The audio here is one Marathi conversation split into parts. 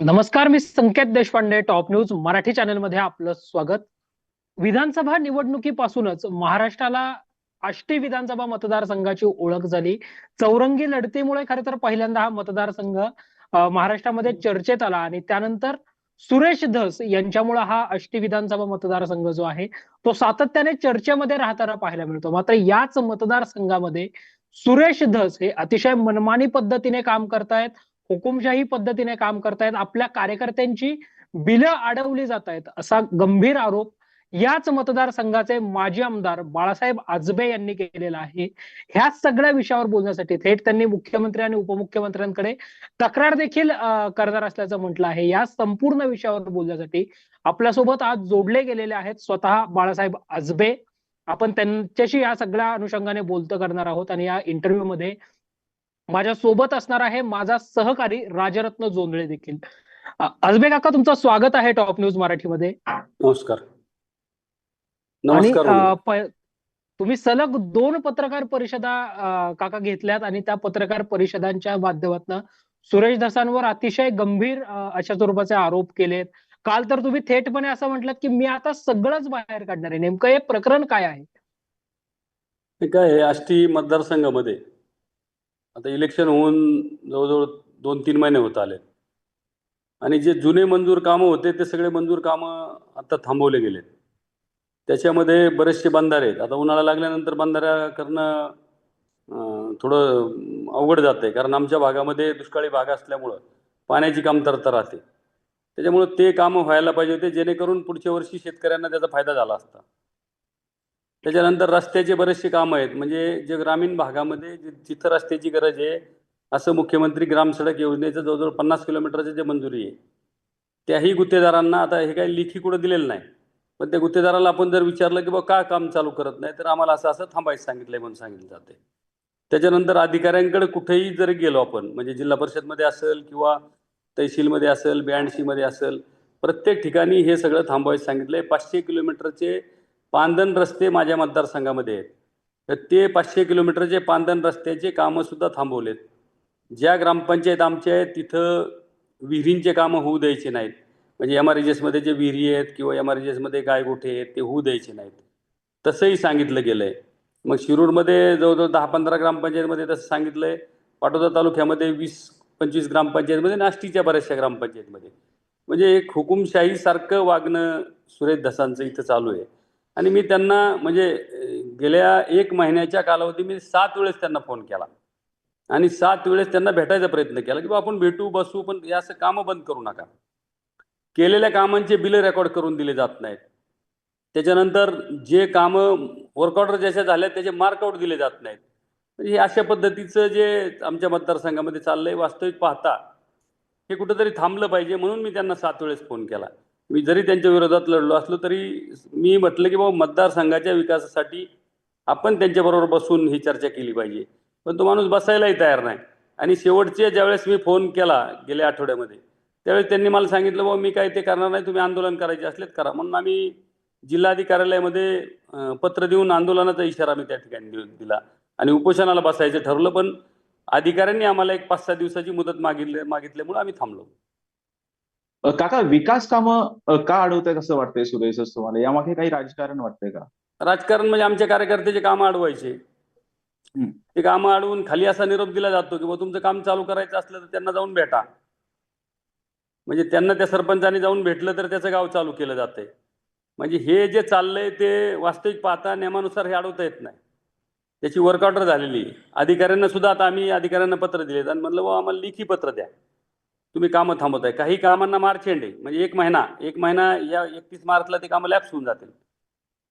नमस्कार मी संकेत देशपांडे टॉप न्यूज मराठी चॅनलमध्ये आपलं स्वागत. विधानसभा निवडणुकीपासूनच महाराष्ट्राला आष्टी विधानसभा मतदारसंघाची ओळख झाली. चौरंगी लढतीमुळे खरं तर पहिल्यांदा हा मतदारसंघ महाराष्ट्रामध्ये चर्चेत आला आणि त्यानंतर सुरेश धस यांच्यामुळे हा आष्टी विधानसभा मतदारसंघ जो आहे तो सातत्याने चर्चेमध्ये राहताना पाहायला मिळतो. मात्र याच मतदारसंघामध्ये सुरेश धस हे अतिशय मनमानी पद्धतीने काम करतायत. हुकुमशाही पद्धतीने काम करतायत. आपल्या कार्यकर्त्यांची बिलं अडवली जात आहेत असा गंभीर आरोप याच मतदारसंघाचे माजी आमदार बाळासाहेब आजबे यांनी केलेला आहे. ह्या सगळ्या विषयावर बोलण्यासाठी थेट त्यांनी मुख्यमंत्री आणि उपमुख्यमंत्र्यांकडे तक्रार देखील करणार असल्याचं म्हटलं आहे. या संपूर्ण विषयावर बोलण्यासाठी आपल्यासोबत आज जोडले गेलेले आहेत स्वतः बाळासाहेब आजबे. आपण त्यांच्याशी या सगळ्या अनुषंगाने बोलतं करणार आहोत आणि या इंटरव्ह्यू मध्ये माझ्या सोबत असणार आहे माझा सहकारी राजरत्न जोंधळे देखील. अ, आजबे काका तुमचं स्वागत आहे टॉप न्यूज मराठीमध्ये. नमस्कार. आणि नमस्कार तुम्ही सलग दोन पत्रकार परिषदा काका घेतल्यात आणि त्या पत्रकार परिषदांच्या माध्यमातून सुरेश धसांवर अतिशय गंभीर अशा स्वरूपाचे आरोप केलेत. काल तर तुम्ही थेटपणे असं म्हटलं की मी आता सगळंच बाहेर काढणार आहे. नेमकं हे प्रकरण काय आहे? काय आष्टी मतदारसंघामध्ये. आता इलेक्शन होऊन जवळजवळ दोन तीन महिने होत आले आणि जे जुने मंजूर कामं होते ते सगळे मंजूर कामं आता थांबवले गेले त्याच्यामध्ये बरेचसे बंधारे आहेत. आता उन्हाळा लागल्यानंतर बंधाऱ्या करणं थोडं अवघड जात आहे कारण आमच्या भागामध्ये दुष्काळी भाग असल्यामुळं पाण्याची कमतरता राहते. त्याच्यामुळं ते कामं व्हायला पाहिजे होते जेणेकरून पुढच्या वर्षी शेतकऱ्यांना त्याचा फायदा झाला असता. त्याच्यानंतर रस्त्याचे बरेचसे कामं आहेत. म्हणजे जे ग्रामीण भागामध्ये जिथं रस्त्याची गरज आहे असं मुख्यमंत्री ग्राम सडक योजनेचं जवळजवळ पन्नास किलोमीटरचं जे मंजुरी आहे त्याही गुत्तेदारांना आता हे काही लिखी कुठं दिलेलं नाही. पण त्या गुत्तेदाराला आपण जर विचारलं की बा का काम चालू करत नाही तर आम्हाला असं असं थांबायचं सांगितलंय म्हणून सांगितलं जाते त्याच्यानंतर अधिकाऱ्यांकडे कुठेही जर गेलो आपण म्हणजे जिल्हा परिषदमध्ये असेल किंवा तहसीलमध्ये असेल ब्याऐंशीमध्ये असेल प्रत्येक ठिकाणी हे सगळं थांबवायचं सांगितलंय. पाचशे किलोमीटरचे पांदन रस्ते माझ्या मतदारसंघामध्ये आहेत. तर ते पाचशे किलोमीटरचे पांदन रस्त्याचे कामंसुद्धा थांबवलेत. ज्या ग्रामपंचायत आमच्या आहेत तिथं विहिरींचे कामं होऊ द्यायचे नाहीत. म्हणजे एम आरमध्ये जे विहिरी आहेत किंवा एम आरमध्ये गायगोठे आहेत ते होऊ द्यायचे नाहीत. तसंही सांगितलं गेलं आहे मग शिरूरमध्ये जवळजवळ दहा पंधरा ग्रामपंचायतमध्ये तसं सांगितलं आहे पाटोदा तालुक्यामध्ये वीस पंचवीस ग्रामपंचायतमध्ये नाष्टीच्या बऱ्याचशा ग्रामपंचायतमध्ये. म्हणजे एक हुकुमशाहीसारखं वागणं सुरेश धसांचं इथं चालू आहे. आणि मी त्यांना म्हणजे गेल्या एक महिन्याच्या कालावधी मी सात वेळेस त्यांना फोन केला. आणि सात वेळेस त्यांना भेटायचा प्रयत्न केला की बा आपण भेटू बसू पण या असं कामं बंद करू नका. केलेल्या कामांचे बिल रेकॉर्ड करून दिले जात नाहीत. त्याच्यानंतर जे कामं वर्कआउटर ज्याच्या झाल्या त्याचे मार्कआउट दिले जात नाहीत. म्हणजे हे अशा पद्धतीचं जे आमच्या मतदारसंघामध्ये चाललंय वास्तविक पाहता हे कुठंतरी थांबलं पाहिजे म्हणून मी त्यांना सात वेळेस फोन केला. मी जरी त्यांच्या विरोधात लढलो असलो तरी मी म्हटलं की बाबा मतदारसंघाच्या विकासासाठी आपण त्यांच्याबरोबर बसून ही चर्चा केली पाहिजे. पण तो माणूस बसायलाही तयार नाही. आणि शेवटच्या ज्यावेळेस मी फोन केला गेल्या आठवड्यामध्ये त्यावेळेस त्यांनी मला सांगितलं बाबा मी काय ते करणार नाही तुम्ही आंदोलन करायचे असलेत करा. म्हणून आम्ही जिल्हाधिकाऱ्यालयामध्ये अं, पत्र देऊन आंदोलनाचा इशारा आम्ही त्या ठिकाणी दिला. आणि उपोषणाला बसायचं ठरवलं पण अधिकाऱ्यांनी आम्हाला एक पाच सहा दिवसाची मुदत मागितली मागितल्यामुळे आम्ही थांबलो. काका विकास कामं का अडवतायत असं वाटतंय सुरेश तुम्हाला? यामागे काही राजकारण वाटतंय का? राजकारण म्हणजे आमच्या कार्यकर्त्याचे कामं अडवायचे. ते कामं अडवून खाली असा निरोप दिला जातो की बा तुमचं काम चालू करायचं असलं तर त्यांना जाऊन भेटा. म्हणजे त्यांना त्या सरपंचाने जाऊन भेटलं तर त्याचं गाव चालू केलं जातंय. म्हणजे हे जे चाललंय ते वास्तविक पाहता नियमानुसार हे अडवता येत नाही. त्याची वर्क ऑर्डर झालेली. अधिकाऱ्यांना सुद्धा आता आम्ही अधिकाऱ्यांना पत्र दिलेत. आणि म्हणलं आम्हाला लेखी पत्र द्या. तुम्ही कामं थांबवताय. काही कामांना मार्च एंड आहे म्हणजे एक महिना एक महिना या एकतीस मार्चला ते कामं लॅप्स होऊन जातील.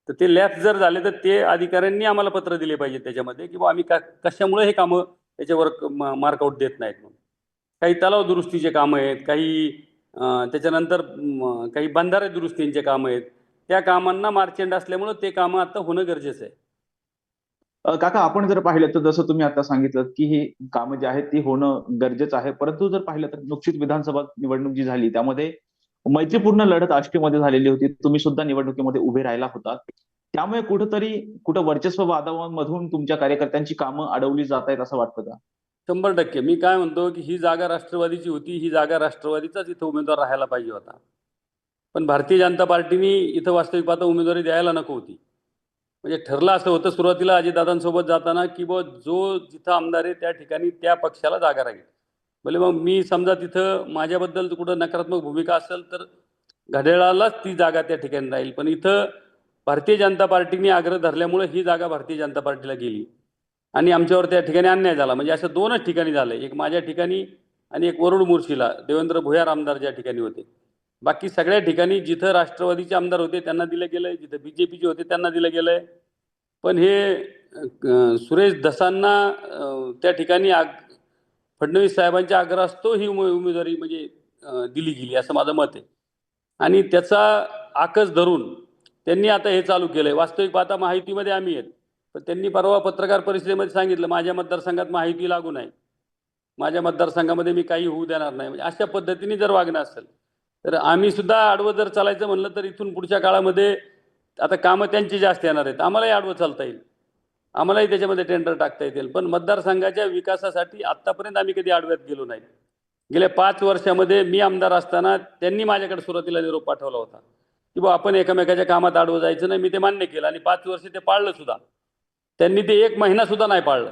तर ते लॅप्स जर झाले तर ते अधिकाऱ्यांनी आम्हाला पत्र दिले पाहिजे त्याच्यामध्ये की बा आम्ही का कशामुळे हे कामं त्याच्यावर मार्कआउट देत नाहीत म्हणून. काही तलाव दुरुस्तीचे कामं आहेत काही त्याच्यानंतर काही बंधारे दुरुस्तींचे कामं आहेत. त्या कामांना मार्च एंड असल्यामुळं ते कामं आता होणं गरजेचं आहे. काका आपण जर पाहिलं तर जसं तुम्ही आता सांगितलं की ही कामं जी आहेत ती होणं गरजेचं आहे. परंतु जर पाहिलं तर नुकतीच विधानसभा निवडणूक जी झाली त्यामध्ये मैत्रीपूर्ण लढत आष्टीमध्ये झालेली होती. तुम्ही सुद्धा निवडणुकीमध्ये उभे राहिला होता. त्यामुळे कुठंतरी कुठं वर्चस्व वादावांमधून तुमच्या कार्यकर्त्यांची कामं अडवली जात आहेत असं वाटतं का? शंभर टक्के. मी काय म्हणतो की ही जागा राष्ट्रवादीची होती ही जागा राष्ट्रवादीचाच इथं उमेदवार राहायला पाहिजे होता. पण भारतीय जनता पार्टीने इथं वास्तविक पाहता उमेदवारी द्यायला नको होती. म्हणजे ठरलं असं होतं सुरुवातीला अजितदादांसोबत जाताना की बुवा जो जिथं आमदार आहे त्या ठिकाणी त्या पक्षाला जागा राहील. भले मग मी समजा तिथं माझ्याबद्दल कुठं नकारात्मक भूमिका असेल तर घड्याळालाच ती जागा त्या ठिकाणी राहील. पण इथं भारतीय जनता पार्टीने आग्रह धरल्यामुळे ही जागा भारतीय जनता पार्टीला गेली. आणि आमच्यावर त्या ठिकाणी अन्याय झाला. म्हणजे असं दोनच ठिकाणी झालं. एक माझ्या ठिकाणी आणि एक वरुड मुर्शीला देवेंद्र भुयार आमदार ज्या ठिकाणी होते. बाकी सगळ्या ठिकाणी जिथं राष्ट्रवादीचे आमदार होते त्यांना दिलं गेलंय. जिथं बी जे पीचे होते त्यांना दिलं गेलंय. पण हे सुरेश धसांना त्या ठिकाणी आग फडणवीस साहेबांच्या आग्रहास्तव ही उमे- उमेदवारी म्हणजे दिली गेली असं माझं मत आहे. आणि त्याचा आकस धरून त्यांनी आता हे चालू केलंय. वास्तविक पाहता माहितीमध्ये आम्ही आहेत. पण त्यांनी परवा पत्रकार परिषदेमध्ये सांगितलं माझ्या मतदारसंघात माहिती लागू नाही माझ्या मतदारसंघामध्ये मी काही होऊ देणार नाही. म्हणजे अशा पद्धतीने जर वागणं असेल तर आम्ही सुद्धा आडवं जर चालायचं म्हणलं तर इथून पुढच्या काळामध्ये आता कामं त्यांची जास्त येणार आहेत. आम्हालाही आडवं चालता येईल. आम्हालाही त्याच्यामध्ये टेंडर टाकता येतील. पण मतदारसंघाच्या विकासासाठी आत्तापर्यंत आम्ही कधी आडव्यात गेलो नाही. गेल्या पाच वर्षामध्ये मी आमदार असताना त्यांनी माझ्याकडे सुरुवातीला निरोप पाठवला होता. की बा आपण एकमेकाच्या कामात आडवं जायचं नाही. मी ते मान्य केलं आणि पाच वर्ष ते पाळलं सुद्धा. त्यांनी ते एक महिना सुद्धा नाही पाळलं.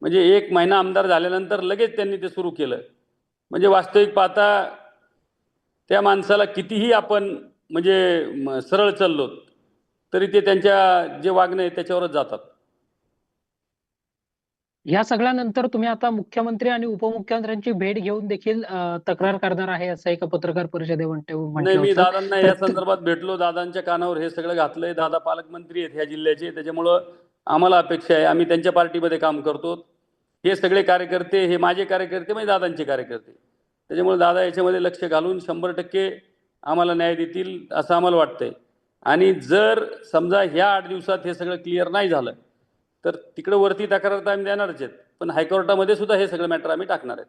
म्हणजे एक महिना आमदार झाल्यानंतर लगेच त्यांनी ते सुरू केलं. म्हणजे वास्तविक पाहता त्या माणसाला कितीही आपण म्हणजे सरळ चाललो तरी ते त्यांच्या जे वागणं आहे त्याच्यावरच जातात. या सगळ्यानंतर तुम्ही आता मुख्यमंत्री आणि उपमुख्यमंत्र्यांची भेट घेऊन देखील तक्रार करणार आहे असं एका पत्रकार परिषदेमध्ये मी दादांना या संदर्भात भेटलो. दादांच्या कानावर हे सगळं घातलंय. दादा पालकमंत्री आहेत ह्या जिल्ह्याचे. त्याच्यामुळं आम्हाला अपेक्षा आहे. आम्ही त्यांच्या पार्टीमध्ये काम करतो. हे सगळे कार्यकर्ते हे माझे कार्यकर्ते म्हणजे दादांचे कार्यकर्ते. त्याच्यामुळे दादा याच्यामध्ये लक्ष घालून शंभर टक्के आम्हाला न्याय देतील असं आम्हाला वाटतंय. आणि जर समजा ह्या आठ दिवसात हे सगळं क्लिअर नाही झालं तर तिकडे वरती तक्रार तर आम्ही देणारच आहेत. पण हायकोर्टामध्ये सुद्धा हे सगळं मॅटर आम्ही टाकणार आहेत.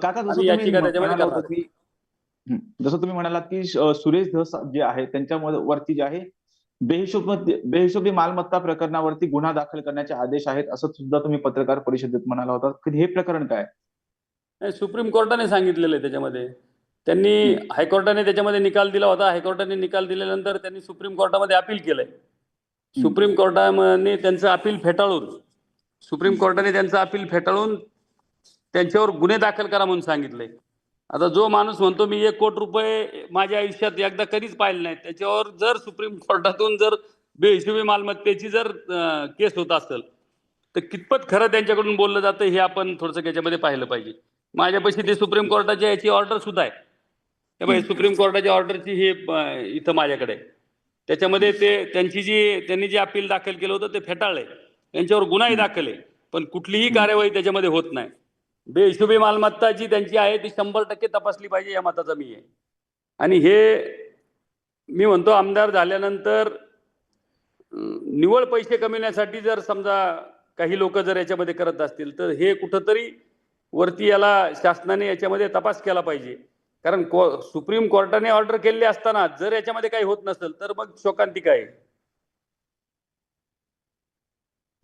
काका जसं आणि तुम्ही याचिका त्याच्यामध्ये जसं तुम्ही म्हणालात की सुरेश धस जे आहे त्यांच्या वरती जे आहे बेहिशोब बेहिशोबी मालमत्ता प्रकरणावरती गुन्हा दाखल करण्याचे आदेश आहेत असं सुद्धा तुम्ही पत्रकार परिषदेत म्हणाला होता. की हे प्रकरण काय? नाही सुप्रीम कोर्टाने सांगितलेलं आहे त्याच्यामध्ये. त्यांनी हायकोर्टाने त्याच्यामध्ये निकाल दिला होता. हायकोर्टाने निकाल दिल्यानंतर त्यांनी सुप्रीम कोर्टामध्ये अपील केलंय. सुप्रीम कोर्टाने त्यांचं अपील फेटाळून सुप्रीम कोर्टाने त्यांचं अपील फेटाळून त्यांच्यावर गुन्हे दाखल करा म्हणून सांगितले आता जो माणूस म्हणतो मी एक कोटी रुपये माझ्या आयुष्यात एकदा कधीच पाहिले नाहीत. त्याच्यावर जर सुप्रीम कोर्टातून जर बेहिशोबी मालमत्तेची जर केस होत असेल तर कितपत खरं त्यांच्याकडून बोललं जातं हे आपण थोडंसं त्याच्यामध्ये पाहिलं पाहिजे. माझ्यापाशी ते सुप्रीम कोर्टाच्या याची ऑर्डर सुद्धा आहे. त्यामुळे सुप्रीम कोर्टाच्या ऑर्डरची ही इथं माझ्याकडे. त्याच्यामध्ये ते त्यांची जी त्यांनी जे अपील दाखल केलं होतं ते फेटाळलंय. त्यांच्यावर गुन्हाही दाखल आहे. पण कुठलीही कार्यवाही त्याच्यामध्ये होत नाही. बेहिशोबी मालमत्ता जी त्यांची आहे ती शंभर टक्के तपासली पाहिजे या मताचा मी आहे. आणि हे मी म्हणतो आमदार झाल्यानंतर अं, निव्वळ पैसे कमविण्यासाठी जर समजा काही लोक जर याच्यामध्ये करत असतील तर हे कुठंतरी वरती याला शासनाने याच्यामध्ये तपास केला पाहिजे. कारण को सुप्रीम कोर्टाने ऑर्डर केलेली असताना जर याच्यामध्ये काही होत नसेल तर मग शोकांतिका आहे.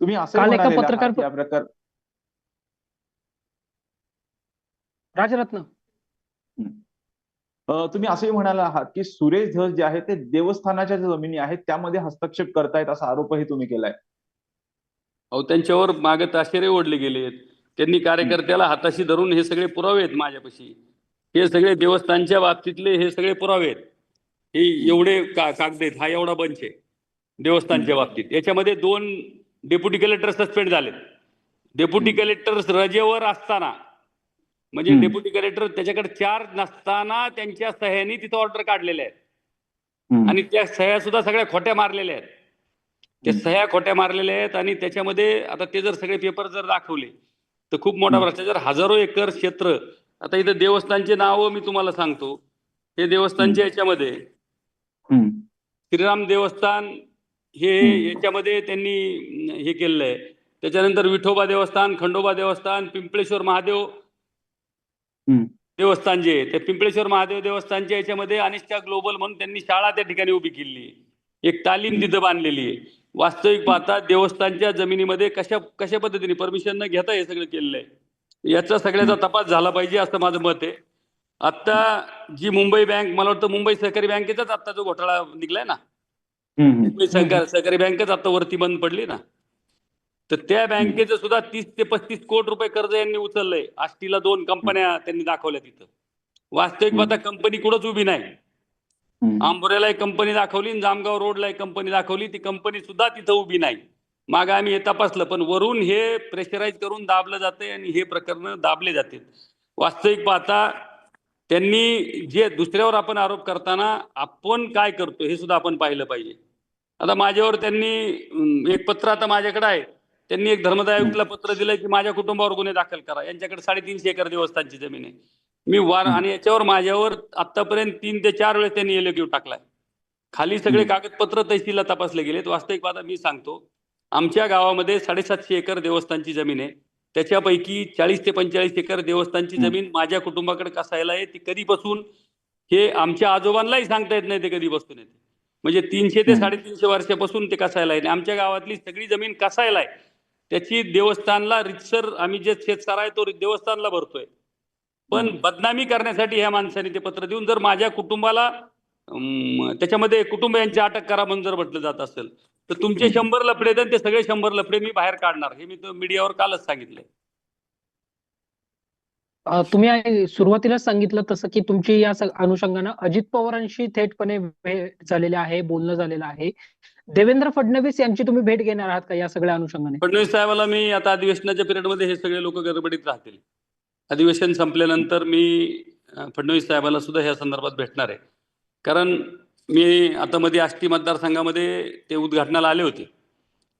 तुम्ही पत्रकार आहात या प्रकार राजरत्न. तुम्ही असंही म्हणाला आहात की सुरेश धस जे आहे ते देवस्थानाच्या ज्या जमिनी आहेत त्यामध्ये हस्तक्षेप करतायत असा आरोपही तुम्ही केलाय. अहो त्यांच्यावर मागे ताशेरे ओढले गेलेत. त्यांनी कार्यकर्त्याला हाताशी धरून हे सगळे पुरावे आहेत माझ्यापाशी. हे सगळे देवस्थानच्या बाबतीतले हे सगळे पुरावे आहेत. हे एवढे का कागद आहेत. हा एवढा बंच आहे देवस्थानच्या बाबतीत. याच्यामध्ये दोन डेप्युटी कलेक्टर सस्पेंड झालेत. डेप्युटी कलेक्टर रजेवर असताना म्हणजे. डेप्युटी कलेक्टर त्याच्याकडे चार नसताना त्यांच्या सह्यानी तिथं ऑर्डर काढलेल्या आहेत. आणि त्या सह्या सुद्धा सगळ्या खोट्या मारलेल्या आहेत. त्या. सह्या खोट्या मारलेल्या आहेत आणि त्याच्यामध्ये आता ते जर सगळे पेपर जर दाखवले तर खूप मोठा. भ्रष्टाचार हजारो एकर क्षेत्र आता इथं देवस्थानचे नावं मी तुम्हाला सांगतो हे देवस्थानच्या याच्यामध्ये. श्रीराम देवस्थान हे. याच्यामध्ये त्यांनी हे केलेलं आहे त्याच्यानंतर विठोबा देवस्थान खंडोबा देवस्थान पिंपळेश्वर महादेव. देवस्थान जे ते पिंपळेश्वर महादेव देवस्थानच्या याच्यामध्ये अनिष्ठा ग्लोबल म्हणून त्यांनी शाळा त्या ठिकाणी उभी आहे एक तालीम तिथं बांधलेली आहे वास्तविक पाहता देवस्थानच्या जमिनीमध्ये कशा कशा पद्धतीने परमिशन न घेता हे सगळं केलेलं आहे. याचा सगळ्याचा तपास झाला पाहिजे असं माझं मत आहे. आता जी मुंबई बँक मला वाटतं मुंबई सहकारी बँकेचाच आता जो घोटाळा निघलाय ना. मुंबई सहकार सहकारी बँकच आता वरती बंद पडली ना. तर त्या बँकेचं सुद्धा तीस ते पस्तीस कोटी रुपये कर्ज यांनी उचललंय. आष्टीला दोन कंपन्या त्यांनी दाखवल्या तिथं. वास्तविक पाहता कंपनी कुठंच उभी नाही. आंबोऱ्याला एक कंपनी दाखवली आणि जामगाव रोडला एक कंपनी दाखवली. ती कंपनी सुद्धा तिथं उभी नाही. मागं आम्ही हे तपासलं पण वरून हे प्रेशराईज करून दाबलं जाते आणि हे प्रकरण दाबले जाते वास्तविक पाहता त्यांनी जे दुसऱ्यावर आपण आरोप करताना आपण काय करतो हे सुद्धा आपण पाहिलं पाहिजे. आता माझ्यावर त्यांनी एक पत्र आता माझ्याकडे आहे. त्यांनी एक धर्मदाय आयुक्तला पत्र दिलं की माझ्या कुटुंबावर गुन्हे दाखल करा. यांच्याकडे साडेतीनशे एकर देवस्थानची जमीन आहे. मी वार आणि याच्यावर माझ्यावर आतापर्यंत तीन ते चार वेळेस त्यांनी एलक्यू टाकलाय. खाली सगळे. कागदपत्र तहसीलला तपासले गेलेत. वास्तविक पाहता मी सांगतो. आमच्या गावामध्ये साडेसातशे एकर देवस्थानची जमीन आहे. त्याच्यापैकी चाळीस ते पंचेचाळीस एकर देवस्थानची. जमीन माझ्या कुटुंबाकडे कसायला आहे ती कधीपासून हे आमच्या आजोबांनाही सांगता येत नाही ते कधीपासून येते म्हणजे तीनशे ते. साडेतीनशे वर्षापासून ते कसायला आहे. आणि आमच्या गावातली सगळी जमीन कसायला आहे. त्याची देवस्थानला रितसर आम्ही जे शेतसार आहे तो देवस्थानला भरतोय. पण. बदनामी करण्यासाठी ह्या माणसाने ते पत्र देऊन जर माझ्या कुटुंबाला त्याच्यामध्ये कुटुंबियांची अटक करा म्हणून जर म्हटलं जात असेल तर तुमचे. शंभर लफडे आणि ते सगळे शंभर लफडे मी बाहेर काढणार. हे मी तर मीडियावर कालच सांगितलंय. अ, तुम्ही सुरुवातीलाच सांगितलं तसं की तुमची या अनुषंगानं अजित पवारांशी थेटपणे भेट झालेली आहे बोलणं झालेलं आहे. देवेंद्र फडणवीस यांची तुम्ही भेट घेणार आहात का या सगळ्या अनुषंगाने? फडणवीस साहेबाला मी आता अधिवेशनाच्या पिरियडमध्ये हे सगळे लोक गडबडीत राहतील. अधिवेशन संपल्यानंतर मी फडणवीस साहेबाला सुद्धा ह्या संदर्भात भेटणार आहे. कारण मी आता मध्ये आष्टी मतदारसंघामध्ये ते उद्घाटनाला आले होते.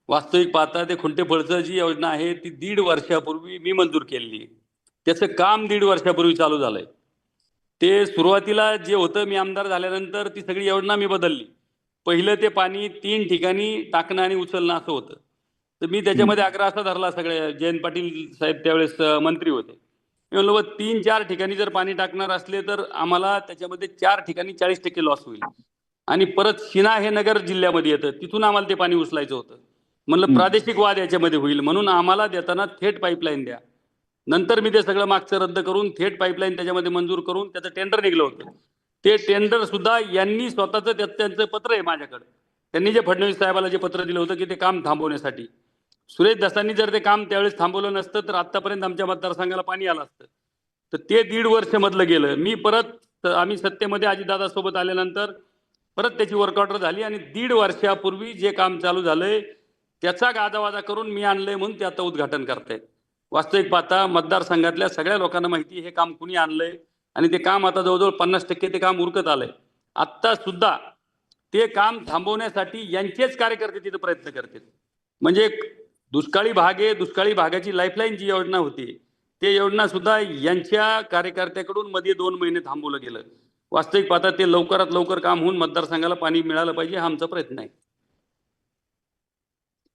वास्तविक पाहता ते खुंटेफळचं जी योजना आहे ती दीड वर्षापूर्वी मी मंजूर केलेली आहे. त्याचं काम दीड वर्षापूर्वी चालू झालंय. ते सुरुवातीला जे होतं मी आमदार झाल्यानंतर ती सगळी योजना मी बदलली. पहिलं ते पाणी तीन ठिकाणी टाकणं आणि उचलणं असं होतं. तर मी त्याच्यामध्ये आग्रह असा धरला सगळे जयंत पाटील साहेब त्यावेळेस मंत्री होते. म्हणलो "बुवा, तीन चार ठिकाणी जर पाणी टाकणार असले तर आम्हाला त्याच्यामध्ये चार ठिकाणी चाळीस टक्के लॉस होईल. आणि परत शिना हे नगर जिल्ह्यामध्ये येतं. तिथून आम्हाला ते पाणी उचलायचं होतं. म्हणलं. प्रादेशिक वाद याच्यामध्ये होईल. म्हणून आम्हाला देताना थेट पाईपलाईन द्या. नंतर मी ते सगळं मागचं रद्द करून थेट पाईपलाईन त्याच्यामध्ये मंजूर करून त्याचं टेंडर निघलं होतं. ते टेंडर सुद्धा यांनी स्वतःचं त्यांचं पत्र आहे माझ्याकडे. त्यांनी जे फडणवीस साहेबाला जे पत्र दिलं होतं की ते काम थांबवण्यासाठी. सुरेश दसांनी जर ते काम त्यावेळेस थांबवलं नसतं तर आतापर्यंत आमच्या मतदारसंघाला पाणी आलं असतं. तर ते दीड वर्ष मधलं गेलं. मी परत आम्ही सत्तेमध्ये अजितदादासोबत आल्यानंतर परत त्याची वर्कआउट झाली आणि दीड वर्षापूर्वी जे काम चालू झालंय त्याचा गाजावाजा करून मी आणलंय म्हणून ते आता उद्घाटन करतायत. वास्तविक पाहता मतदारसंघातल्या सगळ्या लोकांना माहिती हे काम कुणी आणलंय आणि ते काम आता जवळजवळ पन्नास टक्के ते काम उरकत आलंय. आत्ता सुद्धा ते काम थांबवण्यासाठी यांचेच कार्यकर्ते तिथे प्रयत्न करतील. म्हणजे दुष्काळी भाग आहे दुष्काळी भागाची लाईफलाईन जी योजना होती ते योजना सुद्धा यांच्या कार्यकर्त्याकडून मध्ये दोन महिने थांबवलं गेलं. वास्तविक पाहता ते लवकरात लवकर काम होऊन मतदारसंघाला पाणी मिळालं पाहिजे हा आमचा प्रयत्न आहे.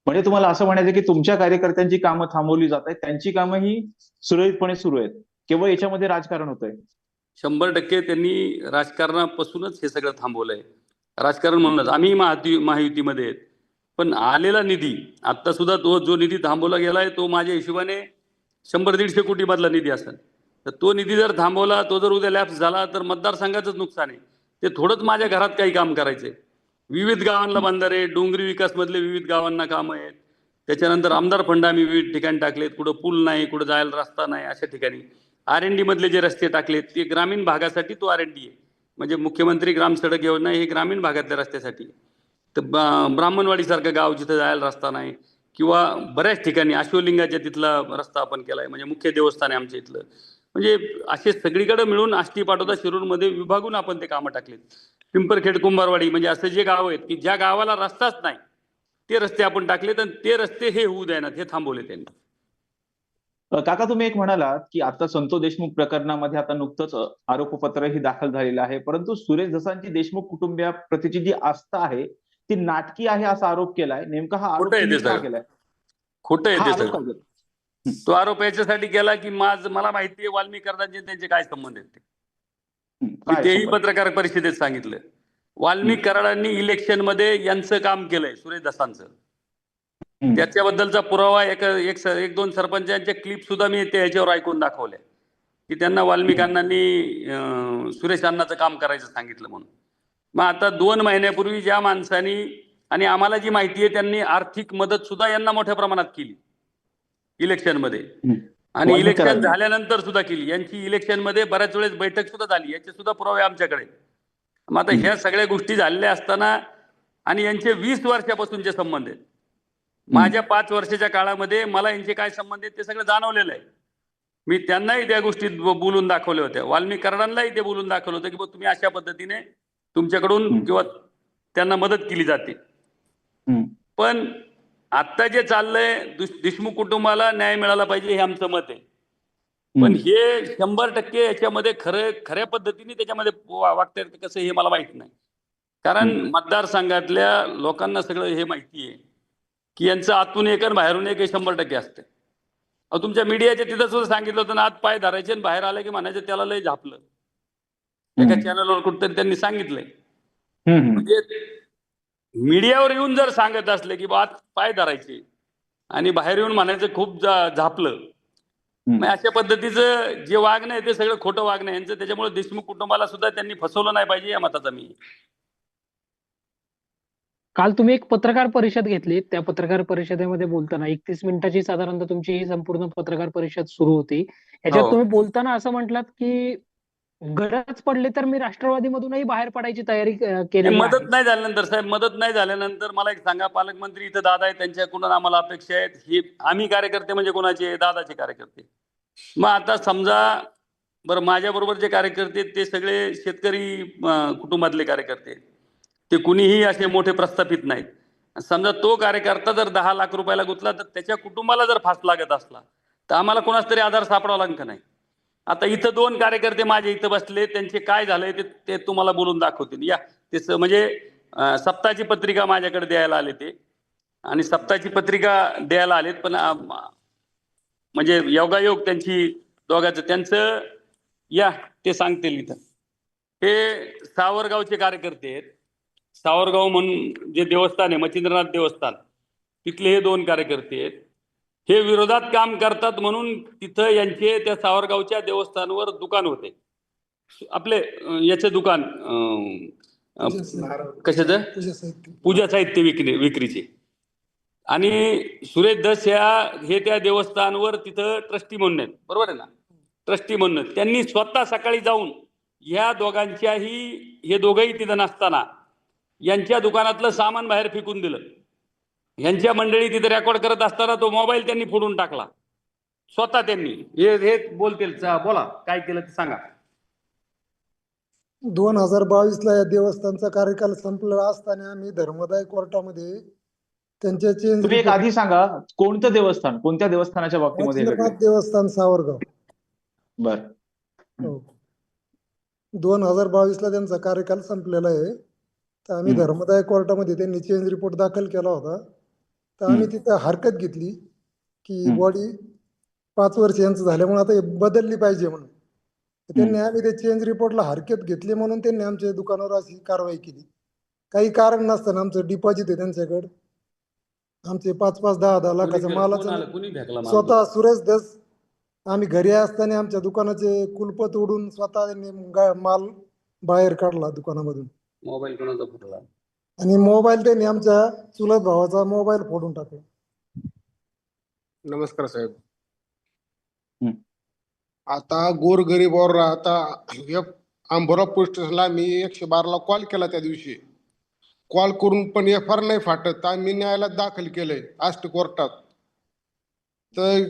म्हणजे तुम्हाला असं म्हणायचं की तुमच्या कार्यकर्त्यांची कामं थांबवली जात आहेत त्यांची कामं ही सुरळीतपणे सुरू आहेत. केवळ याच्यामध्ये राजकारण होतंय. शंभर टक्के त्यांनी राजकारणापासूनच हे सगळं थांबवलंय. राजकारण म्हणूनच. आम्ही महायुती महायुतीमध्ये आहेत. पण आलेला निधी आता सुद्धा तो जो निधी थांबवला गेलाय तो माझ्या हिशोबाने शंभर दीडशे कोटी मधला निधी असेल. तर तो निधी जर थांबवला तो जर उद्या लॅप्स झाला तर मतदारसंघाचंच नुकसान आहे. ते थोडंच माझ्या घरात काही काम करायचंय. विविध गावांना बंधारे डोंगरी विकासमधले विविध गावांना कामं आहेत. त्याच्यानंतर आमदार फंड आम्ही विविध ठिकाणी टाकलेत कुठं पूल नाही कुठं जायला रस्ता नाही अशा ठिकाणी. आर एन डी मधले जे रस्ते टाकलेत ते ग्रामीण भागासाठी तो आर एन डी आहे. म्हणजे मुख्यमंत्री ग्राम सडक योजना हे ग्रामीण भागातल्या रस्त्यासाठी आहे. तर ब्राह्मणवाडीसारखं गाव जिथं जायला रस्ता नाही किंवा बऱ्याच ठिकाणी अश्वलिंगाच्या तिथला रस्ता आपण केलाय म्हणजे मुख्य देवस्थान आहे आमच्या इथलं. म्हणजे असे सगळीकडे मिळून आष्टी पाटोदा शिरूरमध्ये विभागून आपण ते कामं टाकलीत. पिंपरखेड कुंभारवाडी म्हणजे असे जे गाव आहेत की ज्या गावाला रस्ताच नाही ते रस्ते आपण टाकलेत आणि ते रस्ते हे होऊ द्यानात हे थांबवले त्यांनी. काका तुम्ही एक म्हणालात की आता संतोष देशमुख प्रकरणामध्ये आता नुकतंच आरोपपत्रही दाखल झालेलं आहे. परंतु सुरेश जसांची देशमुख कुटुंबियाप्रतीची जी आस्था आहे ती नाटकी आहे असा आरोप केलाय. नेमका हा आरोप. केलाय? खोटं आहे ते आरोप याच्यासाठी केला की माझ मला माहिती आहे वाल्मिक कर्दांचे त्यांचे काय संबंध आहेत तेही? पत्रकार परिषदेत सांगितलं. वाल्मिक कराडांनी इलेक्शनमध्ये यांचं काम केलंय सुरेश दसांचं. त्याच्याबद्दलचा पुरावा एक एक एक दोन सरपंचांचे क्लिप सुद्धा मी त्या ह्याच्यावर ऐकून दाखवले की त्यांना वाल्मिक अण्णांनी अं, सुरेश अण्णाचं काम करायचं सांगितलं म्हणून. मग आता दोन महिन्यापूर्वी ज्या माणसानी आणि आम्हाला जी माहिती आहे त्यांनी आर्थिक मदत सुद्धा यांना मोठ्या प्रमाणात केली. इलेक्शनमध्ये. हम्म. आणि इलेक्शन. झाल्यानंतर सुद्धा केली. यांची इलेक्शनमध्ये बऱ्याच वेळेस बैठक सुद्धा झाली. याचे सुद्धा पुरावे आमच्याकडे मग आता ह्या सगळ्या गोष्टी झालेल्या असताना आणि यांचे वीस वर्षापासूनचे संबंध आहेत. माझ्या पाच वर्षाच्या काळामध्ये मला यांचे काय संबंध आहेत ते सगळं जाणवलेलं आहे. मी त्यांनाही त्या गोष्टीत ब- बोलून दाखवल्या होत्या. वाल्मिक कराडांनाही ते बोलून दाखवलं होतं की तुम्ही अशा पद्धतीने तुमच्याकडून. किंवा त्यांना मदत केली जाते. पण आता जे चाललंय देशमुख कुटुंबाला न्याय मिळाला पाहिजे हे आमचं मत आहे पण. हे शंभर टक्के याच्यामध्ये खरं खऱ्या पद्धतीने त्याच्यामध्ये वा- वागतायत का कसं हे मला माहीत नाही कारण. मतदारसंघातल्या लोकांना सगळं हे माहिती आहे की यांचं आतून एक आणि बाहेरून एक हे शंभर टक्के असते तुमच्या मीडियाच्या तिथं सुद्धा सांगितलं होतं ना आत पाय धरायचे आणि बाहेर आले की म्हणायचं त्याला लय झापलं एका. चॅनलवर कुठतरी त्यांनी सांगितलंय. म्हणजे मीडियावर येऊन जर सांगत असले की बा आत पाय धरायचे आणि बाहेर येऊन म्हणायचं खूप झापलं. मग अशा पद्धतीचं जे वागणं आहे ते सगळं खोटं वागणं यांचं त्याच्यामुळे देशमुख कुटुंबाला सुद्धा त्यांनी फसवलं नाही पाहिजे या मताचा मी काल तुम्ही एक पत्रकार परिषद घेतली त्या पत्रकार परिषदेमध्ये बोलताना एकतीस मिनिटाची साधारणतः तुमची ही संपूर्ण पत्रकार परिषद सुरू होती याच्यात हो. तुम्ही बोलताना असं म्हटलात की गरज पडली तर मी राष्ट्रवादीमधूनही बाहेर पडायची तयारी आहे मदत नाही झाल्यानंतर साहेब मदत नाही झाल्यानंतर मला एक सांगा पालकमंत्री इथं दादा आहे त्यांच्याकडून आम्हाला अपेक्षा आहेत. ही आम्ही कार्यकर्ते म्हणजे कोणाचे दादाचे कार्यकर्ते. मग आता समजा बरं माझ्या बरोबर जे कार्यकर्ते ते सगळे शेतकरी कुटुंबातले कार्यकर्ते. ते कुणीही असे मोठे प्रस्थापित नाहीत. समजा तो कार्यकर्ता जर दहा लाख रुपयाला गुंतला तर त्याच्या कुटुंबाला जर फास लागत असला तर आम्हाला कोणाच तरी आधार सापडावा लागेल का नाही? आता इथं दोन कार्यकर्ते माझे इथं बसले त्यांचे काय झालंय ते ते तुम्हाला बोलून दाखवतील. या. तेच म्हणजे सप्ताची पत्रिका माझ्याकडे द्यायला आले ते. आणि सप्ताची पत्रिका द्यायला आलेत पण म्हणजे योगायोग त्यांची दोघांचं त्यांचं या ते सांगतील इथं. हे सावरगावचे कार्यकर्ते आहेत. सावरगाव म्हणून जे देवस्थान आहे मच्छिंद्रनाथ देवस्थान तिथले हे दोन कार्यकर्ते आहेत. हे विरोधात काम करतात म्हणून तिथं यांचे त्या सावरगावच्या देवस्थानवर दुकान होते. आपले याचे दुकान कशाचं? पूजा साहित्य. विक्री विक्रीचे. आणि सुरेश दस ह्या हे त्या देवस्थानवर तिथं ट्रस्टी म्हणून आहेत. बरोबर आहे ना? ट्रस्टी म्हणून. त्यांनी स्वतः सकाळी जाऊन ह्या दोघांच्याही हे दोघंही तिथं नसताना यांच्या दुकानातलं सामान बाहेर फेकून दिलं. यांच्या मंडळी तिथे रेकॉर्ड करत असताना तो मोबाईल त्यांनी फोडून टाकला. स्वतः त्यांनी. हे हे बोलतील. चा- बोला. काय केलं ते सांगा. दोन हजार बावीस ला या देवस्थानचा कार्यकाल संपलेला असताना आम्ही धर्मदाय कोर्टामध्ये त्यांच्या एक आधी सांगा कोणतं देवस्थान? कोणत्या देवस्थानाच्या बाबतीमध्ये देवस्थान सावरगाव. बर. हो. दोन हजार बावीस ला त्यांचा कार्यकाल संपलेला आहे. तर आम्ही. धर्मदाय कोर्टामध्ये त्यांनी चेंज रिपोर्ट दाखल केला होता. तर आम्ही. तिथे हरकत घेतली की. बॉडी पाच वर्ष यांचं झाल्यामुळे आता हे बदलली पाहिजे म्हणून त्यांनी आम्ही ते चेंज रिपोर्टला हरकत घेतली म्हणून त्यांनी आमच्या दुकानावर अशी कारवाई केली काही कारण नसताना आमचं डिपॉझिट आहे त्यांच्याकडे आमचे पाच पाच दहा दहा लाखाचं कोणी- कोण आलं? मालाचं? स्वतः सुरेश दस आम्ही घरी असताना आमच्या दुकानाचे कुलप तोडून स्वतः माल बाहेर काढला दुकानामधून मोबाईल कोणाचा फुटला आणि मोबाईल त्यांनी आमच्या चुलत भावाचा मोबाईल फोडून टाकला. नमस्कार साहेब. हं. आता गोरगरीबावर आता एक आंबोरा पोलीस स्टेशनला मी एकशे बाराला कॉल केला त्या दिवशी. कॉल करून पण एफ आर नाही फाटत आम्ही न्यायालयात दाखल केलंय आष्टी कोर्टात. तर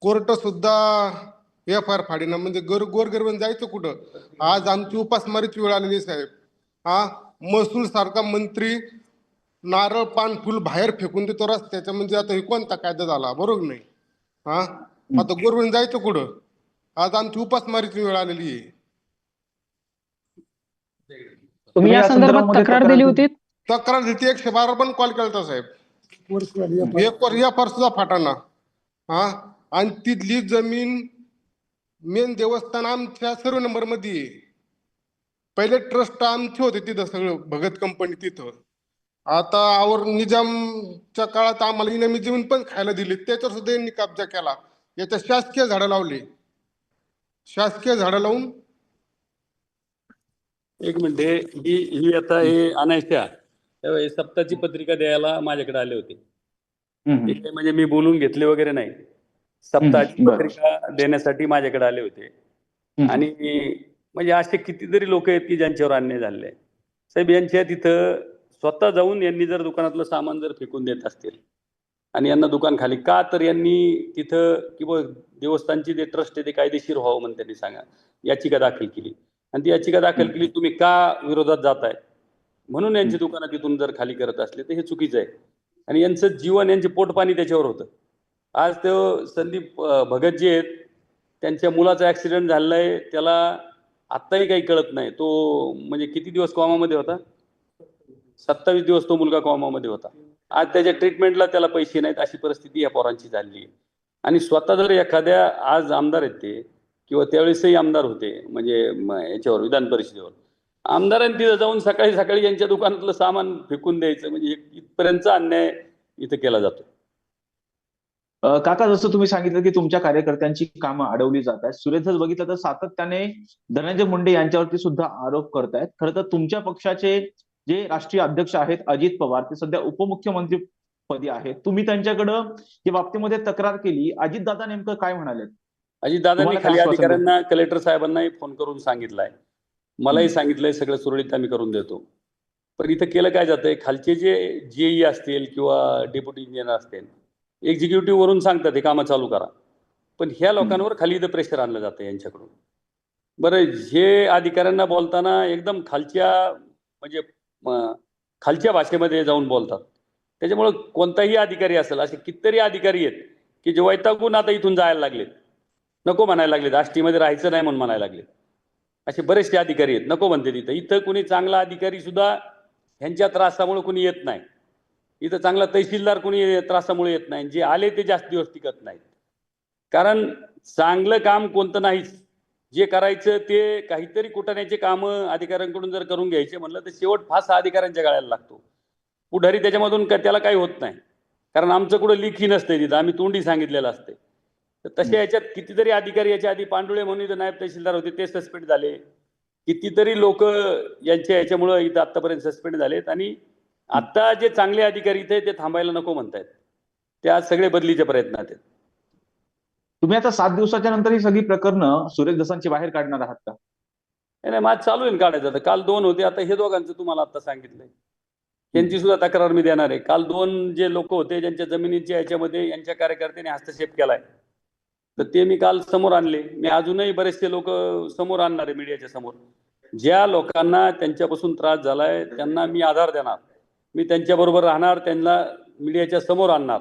कोर्ट सुद्धा एफ आर फाडीना म्हणजे गोर गोरगरिबांना जायचं कुठं? आज आमची उपासमारीची वेळ आलेली साहेब. हा? महसूल सारखा मंत्री नारळ पान फुल बाहेर फेकून देतो रस्त्याच्या म्हणजे आता हे कोणता कायदा झाला? बरोबर नाही? हा? आता गोरगरीब जायचं कुठं? आज आमची उपासमारीची वेळ आलेली आहे. तुम्ही या संदर्भात तक्रार दिली? होती? तक्रार दिली एकशे बारा पण कॉल केला होता साहेब. एक वर या सुद्धा फाटाना हा? आणि तिथली जमीन मेन देवस्थान आमच्या सर्व नंबरमध्ये आहे. पहिले ट्रस्ट आमचे होते तिथं सगळं भगत कंपनी तिथं. आता आवर निजामच्या काळात आम्हाला इनामी जमीन पण खायला दिली. त्याच्यावर सुद्धा यांनी कब्जा केला. याच्या शासकीय झाडं लावली. शासकीय झाडं लावून एक मिनिट हे ही आता हे तेव्हा हे सप्ताची पत्रिका द्यायला माझ्याकडे आले होते. ते म्हणजे मी बोलून घेतले वगैरे नाही. सप्ताची. पत्रिका देण्यासाठी माझ्याकडे आले होते. आणि म्हणजे असे कितीतरी लोक आहेत की ज्यांच्यावर अन्याय झालेले आहे. साहेब यांच्या तिथं स्वतः जाऊन यांनी जर दुकानातलं सामान जर फेकून देत असतील आणि यांना दुकान खाली का तर यांनी तिथं किंवा देवस्थानची जे ट्रस्ट आहे ते कायदेशीर व्हावं म्हणून त्यांनी सांगा याचिका दाखल केली. आणि ती याचिका दाखल केली तुम्ही का विरोधात जाताय? म्हणून यांची दुकानं तिथून जर खाली करत असले तर हे चुकीचं आहे. आणि यांचं जीवन यांचे पोटपाणी त्याच्यावर होतं. आज तो संदीप भगत जे आहेत त्यांच्या मुलाचा ऍक्सिडेंट झालाय त्याला आत्ताही काही कळत नाही. तो म्हणजे किती दिवस कॉमामध्ये होता? सत्तावीस दिवस तो मुलगा कॉमामध्ये होता. आज त्याच्या ट्रीटमेंटला त्याला पैसे नाहीत अशी परिस्थिती या पोरांची झाली आहे. आणि स्वतः जर एखाद्या आज आमदार आहेत ते किंवा त्यावेळेसही आमदार होते म्हणजे याच्यावर विधान परिषदेवर आमदारांनी तिथं जाऊन सकाळी सकाळी यांच्या दुकानातलं सामान फेकून द्यायचं म्हणजे इथपर्यंत इथपर्यंतचा अन्याय इथं केला जातो. काका जसं तुम्ही सांगितलं की तुमच्या कार्यकर्त्यांची कामं अडवली जात आहेत सुरेश बघितलं तर सातत्याने धनंजय मुंडे यांच्यावरती सुद्धा आरोप करतायत. खरं तर तुमच्या पक्षाचे जे राष्ट्रीय अध्यक्ष आहेत अजित पवार ते सध्या उपमुख्यमंत्री पदी आहेत. तुम्ही त्यांच्याकडं या बाबतीमध्ये तक्रार केली. अजितदादा नेमकं काय म्हणाले अजितदादांनी खाली अधिकाऱ्यांना कलेक्टर साहेबांनाही फोन करून सांगितलंय. मलाही सांगितलंय सगळं सुरळीत आम्ही करून देतो. पण इथं केलं काय जातंय? खालचे जे जेई असतील किंवा डेप्युटी इंजिनियर असतील एक्झिक्युटिव्ह वरून सांगतात हे कामं चालू करा. पण ह्या लोकांवर खाली इथं प्रेशर आणलं जातं यांच्याकडून. बरं हे अधिकाऱ्यांना बोलताना एकदम खालच्या म्हणजे खालच्या भाषेमध्ये जाऊन बोलतात. त्याच्यामुळं कोणताही अधिकारी असेल असे कितीतरी अधिकारी आहेत की जे वैतागून आता इथून जायला लागलेत. नको म्हणायला लागलेत आष्टीमध्ये राहायचं नाही म्हणून म्हणायला लागलेत. असे बरेचसे अधिकारी आहेत नको म्हणते तिथं इथं कुणी चांगला अधिकारी सुद्धा ह्यांच्या त्रासामुळे कुणी येत नाही. इथं चांगला तहसीलदार कुणी त्रासामुळे येत नाही. जे आले ते जास्त दिवस टिकत नाहीत. कारण चांगलं काम कोणतं नाहीच. जे करायचं ते काहीतरी कुटाण्याचे कामं अधिकाऱ्यांकडून जर करून घ्यायचे म्हणलं तर शेवट फास हा अधिकाऱ्यांच्या गाळ्याला लागतो. पुढारी त्याच्यामधून का त्याला काही होत नाही. कारण आमचं कुठं लिखी नसते तिथं. आम्ही तोंडी सांगितलेलं असते तर तशा याच्यात कितीतरी अधिकारी याच्या आधी पांडुळे म्हणून इथं नायब तहसीलदार होते ते सस्पेंड झाले. कितीतरी लोक यांच्या याच्यामुळं इथं आतापर्यंत सस्पेंड झालेत. आणि आता जे चांगले अधिकारी इथे ते थांबायला नको म्हणतायत. ते आज सगळे बदलीच्या प्रयत्नात आहेत. तुम्ही आता सात दिवसाच्या नंतर ही सगळी प्रकरणं सुरेश दसांची बाहेर काढणार आहात का? नाही, माझ चालू आहे काढायचं. आता काल दोन होते. आता हे दोघांचं तुम्हाला आता सांगितलंय. यांची सुद्धा तक्रार मी देणार आहे. काल दोन जे लोक होते ज्यांच्या जमिनीच्या याच्यामध्ये यांच्या कार्यकर्त्यांनी हस्तक्षेप केलाय. तर ते मी काल समोर आणले. मी अजूनही बरेचसे लोक समोर आणणार आहे मीडियाच्या समोर. ज्या लोकांना त्यांच्यापासून त्रास झालाय त्यांना मी आधार देणार. मी त्यांच्याबरोबर राहणार त्यांना मीडियाच्या समोर आणणार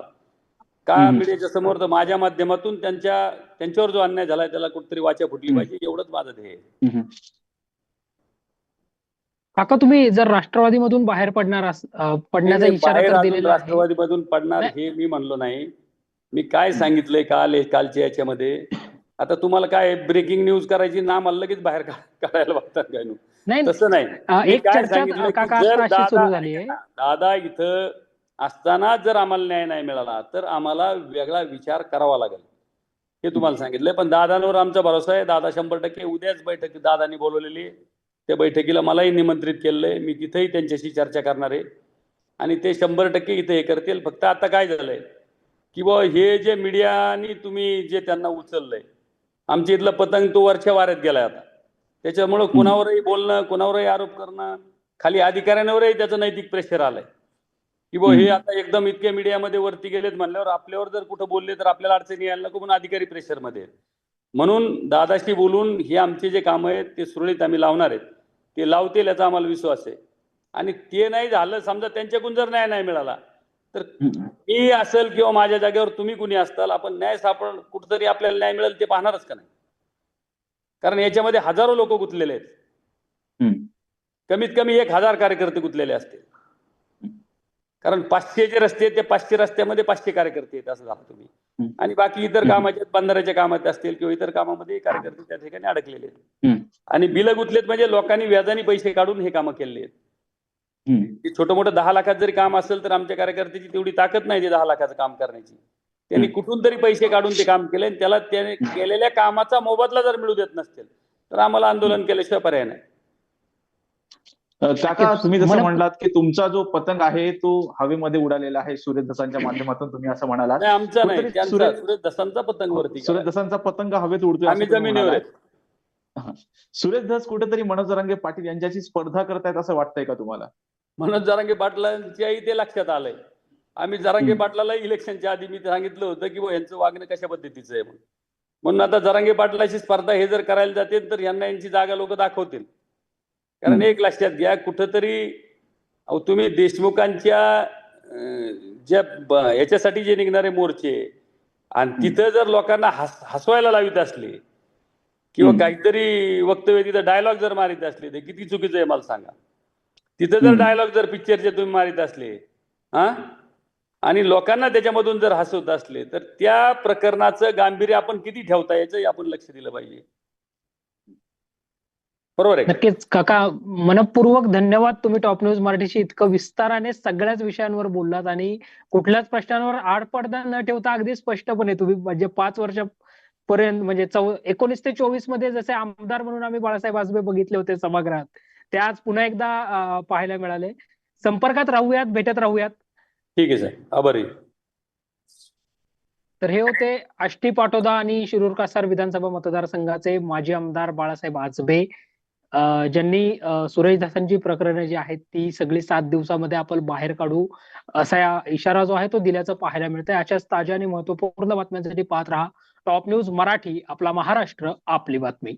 का. मीडियाच्या समोर तर माझ्या माध्यमातून त्यांच्या त्यांच्यावर जो अन्याय झालाय त्याला कुठेतरी वाचा फुटली. पाहिजे एवढंच माझं ध्येय. काका तुम्ही जर राष्ट्रवादीमधून बाहेर पडणार पडण्याचा इशारा राष्ट्रवादीमधून पडणार हे मी म्हणलो नाही मी काय सांगितलंय काल कालच्या याच्यामध्ये आता तुम्हाला काय ब्रेकिंग न्यूज करायची ना मला लगेच बाहेर काढायला बघतात काय नु. नाही तसं नाही. एक चर्चा सांगितलं जर दादा- झाली आहे. दादा इथं असताना जर आम्हाला न्याय नाही मिळाला तर आम्हाला वेगळा विचार करावा लागेल. हे तुम्हाला सांगितलंय. पण दादांवर आमचा भरोसा आहे. दादा शंभर टक्के उद्याच बैठक दादानी बोलवलेली. त्या बैठकीला मलाही निमंत्रित केलंय. मी तिथेही त्यांच्याशी चर्चा करणार आहे. आणि ते शंभर टक्के इथे हे करतील. फक्त आता काय झालंय की बुवा हे जे मीडियानी तुम्ही जे त्यांना उचललंय आमच्या इथलं पतंग तो वरच्या वाऱ्यात गेलाय आता. त्याच्यामुळं कुणावरही बोलणं कुणावरही आरोप करणं खाली अधिकाऱ्यांवरही त्याचं नैतिक प्रेशर आलंय. की बुवा हे. आता एकदम इतके मीडियामध्ये वरती गेलेत म्हणल्यावर आपल्यावर जर कुठं बोलले तर आपल्याला अडचणी यायला नको म्हणून अधिकारी प्रेशरमध्ये म्हणून दादाशी बोलून हे आमचे जे कामं आहेत ते सुरळीत आम्ही लावणार आहेत. ते लावतील याचा आम्हाला विश्वास आहे. आणि ते नाही झालं समजा त्यांच्याकडून जर न्याय नाही मिळाला तर. मी असेल किंवा माझ्या जागेवर तुम्ही कुणी असताल आपण न्याय सापड कुठंतरी आपल्याला न्याय मिळेल ते पाहणारच का नाही? कारण याच्यामध्ये हजारो लोक गुंतलेले आहेत. कमीत कमी एक हजार कार्यकर्ते गुंतलेले असतील कारण पाचशे जे रस्ते आहेत त्या पाचशे रस्त्यामध्ये पाचशे कार्यकर्ते आहेत असं झालं तुम्ही. आणि बाकी इतर हम्म. कामाचे बंधाऱ्याच्या कामात असतील किंवा इतर कामामध्ये कार्यकर्ते त्या ठिकाणी अडकलेले आहेत. आणि बिलं गुंतलेत म्हणजे लोकांनी व्याजाने पैसे काढून हे कामं केलेले आहेत छोटं मोठं दहा लाखात जरी काम असेल तर आमच्या कार्यकर्त्याची तेवढी ताकद नाही ते दहा लाखाचं काम करण्याची त्यांनी. कुठून तरी पैसे काढून ते काम केले आणि त्याला त्याने केलेल्या कामाचा मोबदला जर मिळू देत नसतील तर आम्हाला आंदोलन केल्याशिवाय पर्याय नाही. काका तुम्ही जसं म्हणलात की तुमचा जो पतंग आहे तो हवेमध्ये उडालेला आहे सूर्य दसांच्या माध्यमातून तुम्ही असं म्हणालात. नाही आमचा नाही. दसांचा पतंग वरती सूर्य गेला. दसांचा पतंग हवेत उडतोय आम्ही जमिनीवर सुरेश धस कुठेतरी मनोज जरांगे पाटील यांच्याशी स्पर्धा करतायत असं वाटतंय का तुम्हाला? मनोज जरांगे पाटलांच्याही ते लक्षात आलंय. आम्ही जरांगे. पाटलाला इलेक्शनच्या आधी मी सांगितलं होतं की यांचं वागणं कशा पद्धतीचं आहे म्हणून म्हणून आता जरांगे पाटलाची स्पर्धा हे जर करायला जाते तर यांना यांची जागा लोक दाखवतील कारण. एक लक्षात घ्या कुठंतरी अहो तुम्ही देशमुखांच्या ज्या याच्यासाठी जे निघणारे मोर्चे आणि तिथं जर लोकांना हस हसवायला लावित असले किंवा. काहीतरी वक्तव्य तिथं डायलॉग जर मारित असले तर किती चुकीचं आहे मला सांगा तिथं जर. डायलॉग जर पिक्चरचे तुम्ही मारित असले हा आणि लोकांना त्याच्यामधून जर हसवत असले तर त्या प्रकरणाचं गांभीर्य आपण किती ठेवता याचं आपण लक्ष दिलं पाहिजे. बरोबर आहे नक्कीच. काका मनपूर्वक धन्यवाद तुम्ही टॉप न्यूज मराठीशी इतकं विस्ताराने सगळ्याच विषयांवर बोललात आणि कुठल्याच प्रश्नांवर आडपडदा न ठेवता अगदी स्पष्टपणे तुम्ही म्हणजे पाच वर्षापर्यंत म्हणजे चौ एकोणीस ते चोवीसमध्ये जसे आमदार म्हणून आम्ही बाळासाहेब आजबे बघितले होते सभागृहात ते आज पुन्हा एकदा पाहायला मिळाले. संपर्कात राहूयात भेटत राहूयात. ठीक आहे साहेब आभारी तर हे होते आष्टी पाटोदा आणि शिरूर कासार विधानसभा मतदारसंघाचे माजी आमदार बाळासाहेब आजबे. ज्यांनी सुरेश दासांची प्रकरणं जी आहेत ती सगळी सात दिवसामध्ये आपण बाहेर काढू. असा या इशारा जो आहे तो दिल्याचं पाहायला मिळतंय. अशाच ताज्या आणि महत्त्वपूर्ण बातम्यांसाठी पाहत राहा. टॉप न्यूज मराठी आपला महाराष्ट्र आपली बातमी.